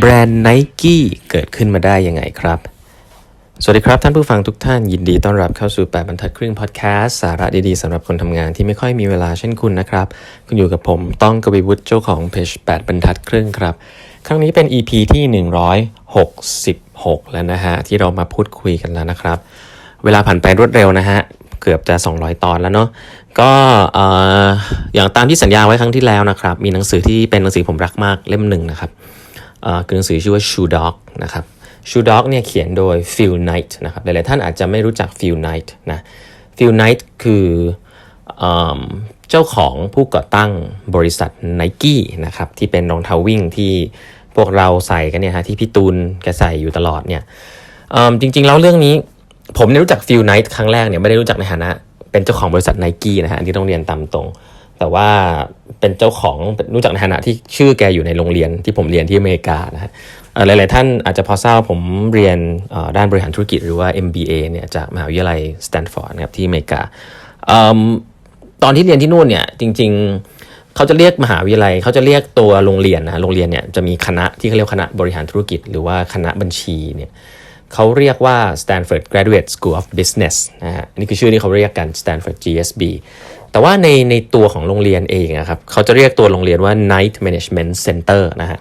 แบรนด์ Nike เกิดขึ้นมาได้ยังไงครับ สวัสดีครับท่านผู้ฟังทุกท่านยินดีต้อนรับเข้าสู่ 8 บรรทัดครึ่งพอดแคสต์สาระดีๆสำหรับคนทำงานที่ไม่ค่อยมีเวลาเช่นคุณนะครับ คุณอยู่กับผมต้องกวีวุฒิเจ้าของเพจ8บรรทัดครึ่งครับ ครั้งนี้เป็น EP ที่ 166 แล้วนะฮะ ที่เรามาพูดคุยกันแล้วนะครับ เวลาผ่านไปรวดเร็วนะฮะเกือบจะ 200 ตอนแล้วเนาะ ก็เอ่อย่างตามที่สัญญาไว้ครั้งที่แล้วนะครับ มีหนังสือที่เป็นหนังสือผมรักมากเล่มหนึ่งนะครับ คือหนังสือชื่อว่า Shoe Dog นะครับ Shoe Dog เนี่ยเขียนโดย Phil Knight นะครับ หลายๆท่านอาจจะไม่รู้จัก Phil Knight นะ Phil Knight คือเอเจ้าของผู้ก่อตั้งบริษัท Nike นะครับ ที่เป็นรองเท้าวิ่งที่พวกเราใส่กันเนี่ยฮะที่พี่ตูนแกใส่อยู่ตลอดเนี่ยเอิ่มจริงๆแล้วเรื่องนี้ผมได้รู้จัก Phil Knight ครั้งแรกเนี่ยไม่ได้รู้จักในฐานะเป็นเจ้าของบริษัท Nike นะฮะอันที่ต้องเรียนตามตรง แต่ว่าเป็นเจ้าของรู้จักในฐานะที่ชื่อแกอยู่ในโรงเรียนที่ผมเรียนที่อเมริกานะฮะหลาย ๆ ท่านอาจจะพอทราบว่าผมเรียนด้านบริหารธุรกิจหรือว่า MBA เนี่ยจากมหาวิทยาลัยสแตนฟอร์ดนะครับที่อเมริกาเอิ่มตอนที่เรียนที่นู่นเนี่ยจริง ๆเขาจะเรียกมหาวิทยาลัยเขาจะเรียกตัวโรงเรียนนะฮะโรงเรียนเนี่ยจะมีคณะที่เขาเรียกคณะบริหารธุรกิจ หรือว่าคณะบัญชีเนี่ยเขาเรียกว่า Stanford Graduate School of Business นะฮะนี่คือชื่อที่เขาเรียกกัน Stanford GSB แต่ว่าในในตัวของโรงเรียนเองนะครับเขาจะเรียกตัวโรงเรียนว่า Night Management Center นะฮะ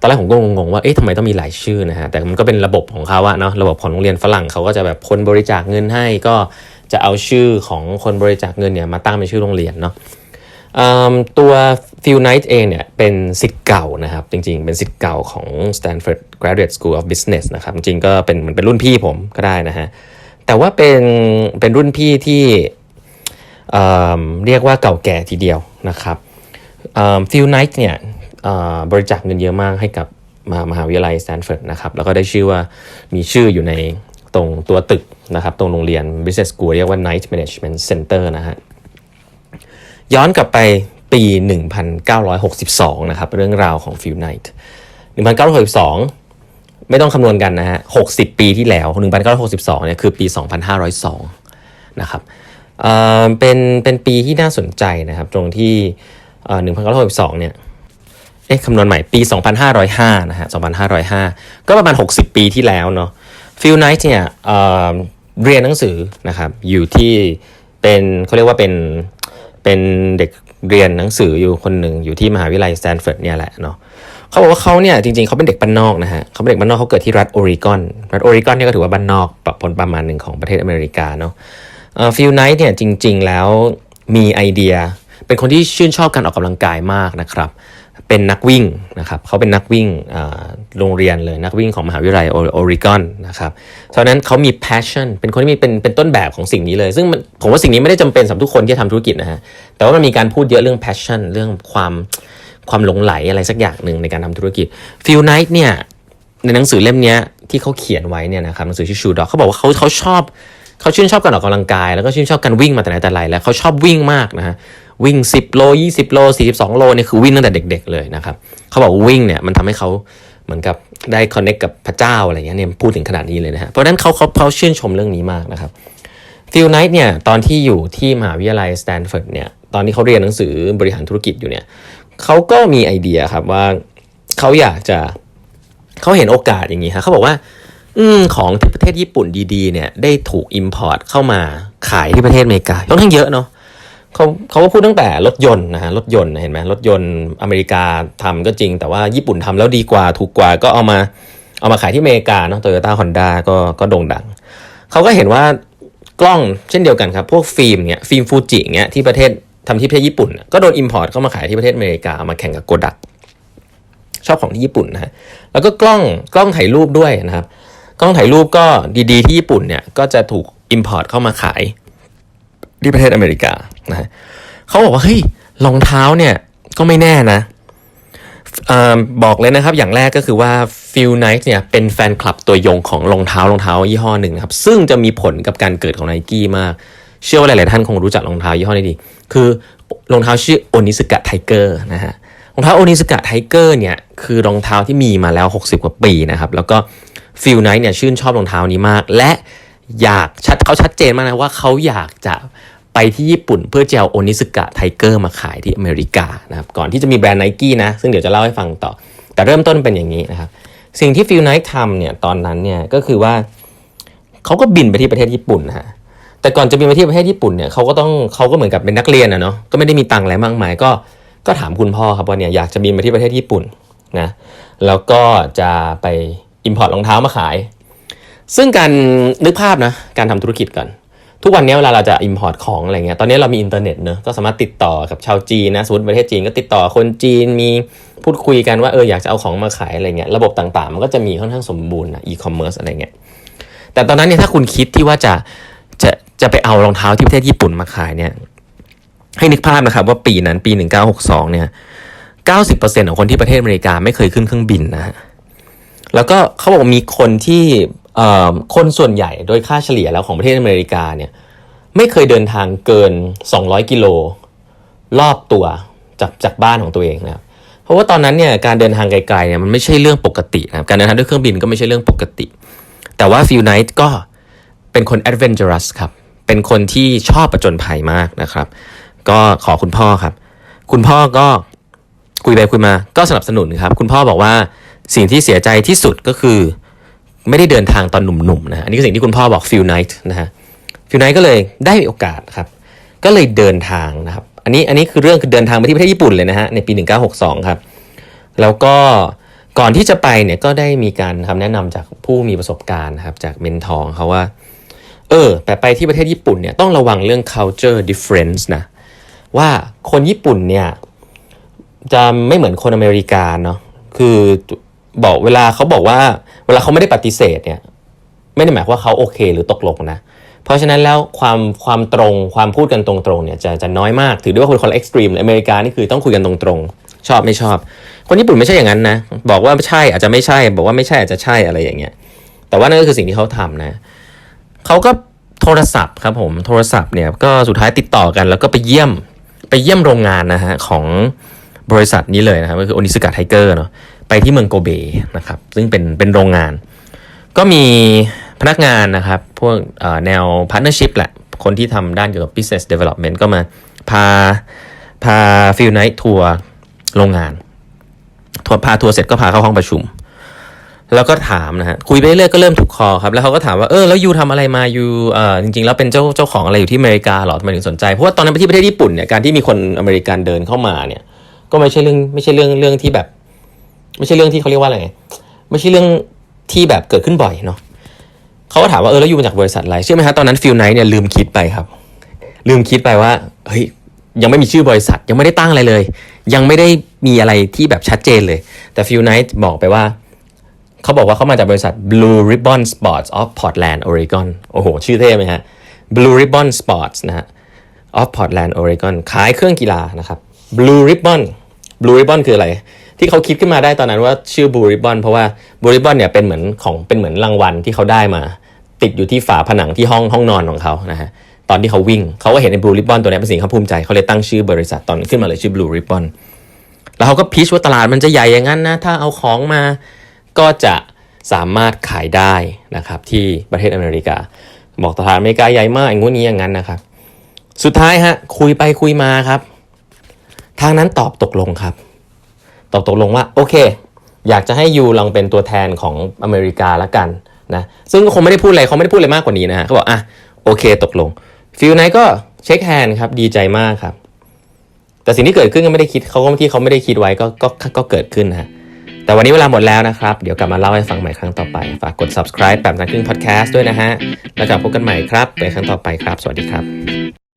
ตอนแรกผมก็งงว่าเอ๊ะทำไมต้องมีหลายชื่อนะฮะแต่มันก็เป็นระบบของเขาอะเนาะระบบของโรงเรียนฝรั่งเขาก็จะแบบคนบริจาคเงินให้ก็จะเอาชื่อของคนบริจาคเงินเนี่ยมาตั้งเป็นชื่อโรงเรียนเนาะตัวฟิลไนท์เองเนี่ยเป็นสิทธิ์เก่านะครับ จริงๆ เป็นสิทธิ์เก่าของ Stanford Graduate School of Business นะครับ จริงๆก็เป็นเหมือนเป็นรุ่นพี่ผมก็ได้นะฮะ แต่ว่าเป็นเป็นรุ่นพี่ที่ เเรียกว่าเก่าแก่ทีเดียวนะครับฟิลไนท์เนี่ยบริจาคเงินเยอะมากให้กับมหามหาวิทยาลัยสแตนฟอร์ดนะครับแล้วก็ได้ชื่อว่ามีชื่ออยู่ในตรงตัวตึกนะครับตรงโรงเรียน Business School เรียกว่า Night Management Center นะฮะย้อนกลับไปปี 1962 นะครับ เรื่องราวของฟิลไนท์1962 ไม่ต้องคำนวณกันนะฮะ 60 ปีที่แล้ว 1962 เนี่ยคือปี 2502 นะครับ เป็นเป็นปีที่น่าสนใจนะครับ ตรงที่เอ่อ1962เนี่ยเอ๊ะคำนวณใหม่ปี 2505 นะฮะ 2505 ก็ประมาณ 60 ปีที่แล้วเนาะฟิลไนท์เนี่ยเเรียนหนังสือนะครับ อยู่ที่เป็นเขาเรียกว่าเป็นเป็นเด็กเรียนหนังสืออยู่คนหนึ่งอยู่ที่มหาวิทยาลัยสแตนฟอร์ดเนี่ยแหละเนาะเขาบอกว่าเขาเนี่ยจริงๆเขาเป็นเด็กบ้านนอกนะฮะเขาเป็นเด็กบ้านนอกเขาเกิดที่รัฐโอริกอน รัฐโอริกอนเนี่ยก็ถือว่าบ้านนอกปะปนประมาณหนึ่งของประเทศอเมริกาเนาะ ฟิลไนท์เนี่ยจริง ๆ แล้วมีไอเดีย เป็นคนที่ชื่นชอบการออกกำลังกายมากนะครับ เป็นนักวิ่งนะครับเขาเป็นนักวิ่งโรงเรียนเลยนักวิ่งของมหาวิทยาลัยโอริกอนนะครับเพราะนั้นเขามี passion เป็นคนที่มีเป็นเป็นต้นแบบของสิ่งนี้เลย ซึ่งผมว่าสิ่งนี้ไม่ได้จำเป็นสำหรับทุกคนที่จะทำธุรกิจนะฮะแต่ว่ามันมีการพูดเยอะเรื่อง passion เรื่องความความหลงไหลอะไรสักอย่างหนึ่งในการทำธุรกิจฟิลไนท์เนี่ยในหนังสือเล่มนี้ที่เขาเขียนไว้เนี่ยนะครับหนังสือชื่อชูดอกเขาบอกว่าเขาเขาชอบ เขาชื่นชอบการออกกำลังกาย แล้วก็ชื่นชอบการวิ่งมาแต่ไหนแต่ไรแล้วเขาชอบวิ่งมากนะฮะวิ่ง 10 โล 20 โล 42 โลนี่คือวิ่งตั้งแต่เด็ก ๆ เลยนะครับเขาบอกวิ่งเนี่ยมันทำให้เขาเหมือนกับได้คอนเน็กกับพระเจ้าอะไรเงี้ยเนี่ยพูดถึงขนาดนี้เลยนะฮะเพราะฉะนั้นเขาเขาเขาชื่นชมเรื่องนี้มากนะครับฟิลไนท์เนี่ยตอนที่อยู่ที่มหาวิทยาลัยสแตนฟอร์ดเนี่ยตอนที่เขาเรียนหนังสือบริหารธุรกิจอยู่เนี่ยเขาก็มีไอเดียครับว่าเขาอยากจะเขาเห็นโอกาสอย่างนี้ครับเขาบอกว่า ของที่ประเทศญี่ปุ่นดีๆเนี่ยได้ถูกอิมพอร์ตเข้ามาขายที่ประเทศอเมริกาค่อนข้างเยอะเนาะเขาเขาก็พูดตั้งแต่รถยนต์นะฮะรถยนต์เห็นไหมรถยนต์อเมริกาทำก็จริง แต่ว่าญี่ปุ่นทำแล้วดีกว่าถูกกว่าก็เอามาเอามาขายที่อเมริกาเนาะโตโยต้าฮอนด้าก็ก็โด่งดัง เขาก็เห็นว่ากล้องเช่นเดียวกันครับ พวกฟิล์มเนี่ยฟิล์มฟูจิเงี้ยที่ประเทศทำที่ประเทศญี่ปุ่น ก็โดนอิมพอร์ตเข้ามาขายที่ประเทศอเมริกาเอามาแข่งกับโกดักชอบของที่ญี่ปุ่นนะฮะแล้วก็กล้องกล้องถ่ายรูปด้วยนะครับ กล้องถ่ายรูปก็ดีๆ ที่ญี่ปุ่นเนี่ยก็จะถูกอิมพอร์ตเข้ามาขาย ที่ประเทศอเมริกานะฮะเขาบอกว่าเฮ้ยรองเท้าเนี่ยก็ไม่แน่นะอบอกเลยนะครับอย่างแรกก็คือว่าฟิลไนท์เนี่ยเป็นแฟนคลับตัวยงของรองเท้ารองเท้ายี่ห้อหนึ่งครับ ซึ่งจะมีผลกับการเกิดของไนกี้มาก เชื่อว่าหลาย ๆ ท่านคงรู้จักรองเท้ายี่ห้อนี้ดี คือรองเท้าชื่อโอนิสกะไทเกอร์นะฮะรองเท้าโอนิสกะไทเกอร์เนี่ยคือรองเท้าที่มีมาแล้ว 60 กว่าปีนะครับ แล้วก็ ฟิลไนท์เนี่ยชื่นชอบรองเท้านี้มาก และอยากชัดเขาชัดเจนมากนะว่าเขาอยากจะไปที่ญี่ปุ่นเพื่อจะเอาโอนิสกะไทเกอร์มาขายที่อเมริกานะครับก่อนที่จะมีแบรนด์ไนกี้นะ ซึ่งเดี๋ยวจะเล่าให้ฟังต่อ แต่เริ่มต้นเป็นอย่างนี้นะครับ สิ่งที่ฟิลไนท์ทำเนี่ยตอนนั้นเนี่ยก็คือว่าเขาก็บินไปที่ประเทศญี่ปุ่นนะฮะแต่ก่อนจะบินไปที่ประเทศญี่ปุ่นเนี่ยเขาก็ต้องเขาก็เหมือนกับเป็นนักเรียนอะเนาะก็ไม่ได้มีตังค์อะไรมากมายก็ก็ถามคุณพ่อครับว่าเนี่ยอยากจะบินไปที่ประเทศญี่ปุ่นนะแล้วก็จะไป อิมพอร์ตรองเท้ามาขาย ซึ่งการนึกภาพนะการทำธุรกิจก่อนทุกวันนี้เวลาเราจะ import ของอะไรเงี้ย ตอนนี้เรามีอินเทอร์เน็ตเนอะก็สามารถติดต่อกับชาวจีนนะ สมมติประเทศจีนก็ติดต่อคนจีน มีพูดคุยกันว่าเอออยากจะเอาของมาขายอะไรเงี้ย ระบบต่างๆ มันก็จะมีค่อนข้างสมบูรณ์นะ e-commerce อะไรเงี้ย แต่ตอนนั้นเนี่ยถ้าคุณคิดที่ว่าจะจะจะไปเอารองเท้าที่ประเทศญี่ปุ่นมาขายเนี่ย ให้นึกภาพนะครับว่าปีนั้นปี 1962 เนี่ย 90%ของคนที่ประเทศอเมริกาไม่เคยขึ้นเครื่องบินนะฮะ แล้วก็เขาบอกมีคนที่คนส่วนใหญ่โดยค่าเฉลี่ยแล้วของประเทศอเมริกาเนี่ยไม่เคยเดินทางเกิน 200 กิโลรอบตัวจากจากบ้านของตัวเองนะครับเพราะว่าตอนนั้นเนี่ยการเดินทางไกลๆเนี่ยมันไม่ใช่เรื่องปกตินะครับการเดินทางด้วยเครื่องบินก็ไม่ใช่เรื่องปกติ แต่ว่าฟิลไนท์ก็เป็นคน adventurous ครับเป็นคนที่ชอบประจนภัยมากนะครับ ก็ขอคุณพ่อครับ คุณพ่อก็คุยไปคุยมาก็สนับสนุนครับ คุณพ่อบอกว่า สิ่งที่เสียใจที่สุดก็คือ ไม่ได้เดินทางตอนหนุ่มๆนะอันนี้คือสิ่งที่คุณพ่อบอกฟิลไนท์นะฮะฟิลไนท์ก็เลยได้มีโอกาสครับ ก็เลยเดินทางนะครับ อันนี้อันนี้คือเรื่องคือเดินทางไปที่ประเทศญี่ปุ่นเลยนะฮะในปี 1962 ครับ แล้วก็ก่อนที่จะไปเนี่ยก็ได้มีการคำแนะนำจากผู้มีประสบการณ์ครับจากเมนทองเขาว่า เออแต่ไปที่ประเทศญี่ปุ่นเนี่ยต้องระวังเรื่อง culture difference นะว่าคนญี่ปุ่นเนี่ยจะไม่เหมือนคนอเมริกาเนาะคือ บอกเวลาเขาบอกว่า เวลาเขาไม่ได้ปฏิเสธเนี่ยไม่ได้หมายว่าเขาโอเค หรือตกลงนะ เพราะฉะนั้นแล้วความความตรงความพูดกันตรงๆเนี่ยจะจะน้อยมากถือได้ว่าคนคนเอ็กซ์ตรีมอเมริกานี่คือต้องคุยกันตรงๆ ชอบไม่ชอบ คนญี่ปุ่นไม่ใช่อย่างนั้นนะ บอกว่าใช่อาจจะไม่ใช่ บอกว่าไม่ใช่อาจจะใช่อะไรอย่างเงี้ย แต่ว่านั่นก็คือสิ่งที่เขาทำนะเขาก็โทรศัพท์ครับผมโทรศัพท์เนี่ยก็สุดท้ายติดต่อกัน แล้วก็ไปเยี่ยมไปเยี่ยมโรงงานนะฮะของ บริษัทนี้เลยนะครับก็คือโอนิสกาไทเกอร์เนาะไปที่เมืองโกเบนะครับซึ่งเป็นเป็นโรงงาน ก็มีพนักงานนะครับ พวกแนว partnership แหละ คนที่ทำด้านเกี่ยวกับ business development ก็มาพาพาฟิลไนท์ทัวร์โรงงานทัวร์พาทัวร์เสร็จก็พาเข้าห้องประชุม แล้วก็ถามนะฮะคุยไปเรื่อยก็เริ่มถูกคอครับ แล้วเขาก็ถามว่าเออแล้วยูทำอะไรมายูเอ่อจริงๆ แล้วเป็นเจ้าเจ้าของอะไรอยู่ที่อเมริกาหรอทำไมถึงสนใจ เพราะว่าตอนนั้นไปที่ประเทศญี่ปุ่นเนี่ยการที่มีคนอเมริกันเดินเข้ามาเนี่ย ก็ไม่ใช่เรื่องไม่ใช่เรื่องเรื่องที่แบบ ไม่ใช่เรื่องที่เขาเรียกว่าอะไรไม่ใช่เรื่องที่แบบเกิดขึ้นบ่อยเนาะเขาก็ถามว่าเออแล้วอยู่มาจากบริษัทอะไรเชื่อไหมฮะตอนนั้นฟิลไนท์เนี่ยลืมคิดไปครับ ลืมคิดไปว่าเฮ้ยยังไม่มีชื่อบริษัทยังไม่ได้ตั้งอะไรเลย ยังไม่ได้มีอะไรที่แบบชัดเจนเลย แต่ฟิลไนท์บอกไปว่าเขาบอกว่าเขามาจากบริษัท Blue Ribbon Sports of Portland Oregon โอ้โห ชื่อเท่ไหมฮะ Blue Ribbon Sports นะฮะ of Portland Oregon ขายเครื่องกีฬานะครับ Blue Ribbon Blue Ribbon คืออะไร ที่เขาคิดขึ้นมาได้ตอนนั้นว่าชื่อ Blue Ribbon เพราะว่า Blue Ribbon เนี่ยเป็นเหมือนของเป็นเหมือนรางวัลที่เขาได้มา ติดอยู่ที่ฝาผนังที่ห้องห้องนอนของเขานะฮะตอนที่เขาวิ่งเขาก็เห็นใน Blue Ribbon ตัวนี้เป็นสิ่งที่เขาภูมิใจเขาเลยตั้งชื่อบริษัทตอนขึ้นมาเลยชื่อ Blue Ribbon แล้วเขาก็พิชว่าตลาดมันจะใหญ่อย่างนั้นนะถ้าเอาของมาก็จะสามารถขายได้นะครับที่ประเทศอเมริกา บอกตลาดอเมริกาใหญ่มากอย่างงู้นนี้อย่างนั้นนะครับ สุดท้ายฮะคุยไปคุยมาครับ ทางนั้นตอบตกลงครับ ตอบตกลงว่าโอเค อยากจะให้ยูลองเป็นตัวแทนของอเมริกาละกันนะซึ่งก็คงไม่ได้พูดอะไรเขาไม่ได้พูดอะไรมากกว่านี้นะฮะเขาบอกอะโอเคตกลงฟิลไนก็เช็คแฮนด์ครับดีใจมากครับ แต่สิ่งที่เกิดขึ้นก็ไม่ได้คิดเขาก็ที่เขาไม่ได้คิดไว้ก็ก็ก็เกิดขึ้นนะฮะแต่วันนี้เวลาหมดแล้วนะครับ เดี๋ยวกลับมาเล่าให้ฟังใหม่ครั้งต่อไป ฝากกด subscribe แบบนักครึ่ง podcast ด้วยนะฮะ แล้วกลับพบกันใหม่ครับในครั้งต่อไปครับ สวัสดีครับ